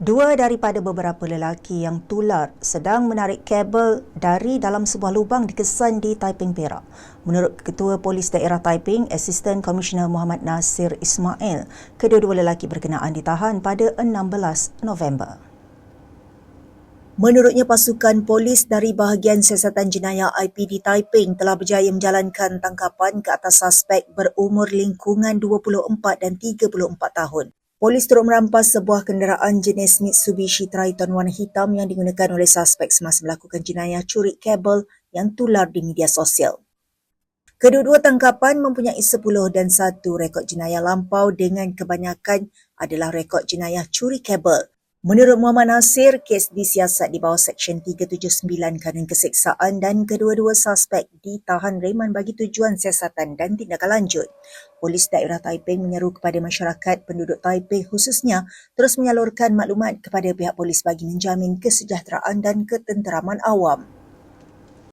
Dua daripada beberapa lelaki yang tular sedang menarik kabel dari dalam sebuah lubang dikesan di Taiping Perak. Menurut Ketua Polis Daerah Taiping, Asisten Komisioner Muhammad Nasir Ismail, kedua-dua lelaki berkenaan ditahan pada 16 November. Menurutnya pasukan polis dari bahagian siasatan jenayah IPD Taiping telah berjaya menjalankan tangkapan ke atas suspek berumur lingkungan 24 dan 34 tahun. Polis turut merampas sebuah kenderaan jenis Mitsubishi Triton warna hitam yang digunakan oleh suspek semasa melakukan jenayah curi kabel yang tular di media sosial. Kedua-dua tangkapan mempunyai 10 dan 1 rekod jenayah lampau dengan kebanyakan adalah rekod jenayah curi kabel. Menurut Muhammad Nasir, kes disiasat di bawah Seksyen 379 Kanun Keseksaan dan kedua-dua suspek ditahan reman bagi tujuan siasatan dan tindakan lanjut. Polis daerah Taiping menyeru kepada masyarakat penduduk Taiping khususnya terus menyalurkan maklumat kepada pihak polis bagi menjamin kesejahteraan dan ketenteraman awam.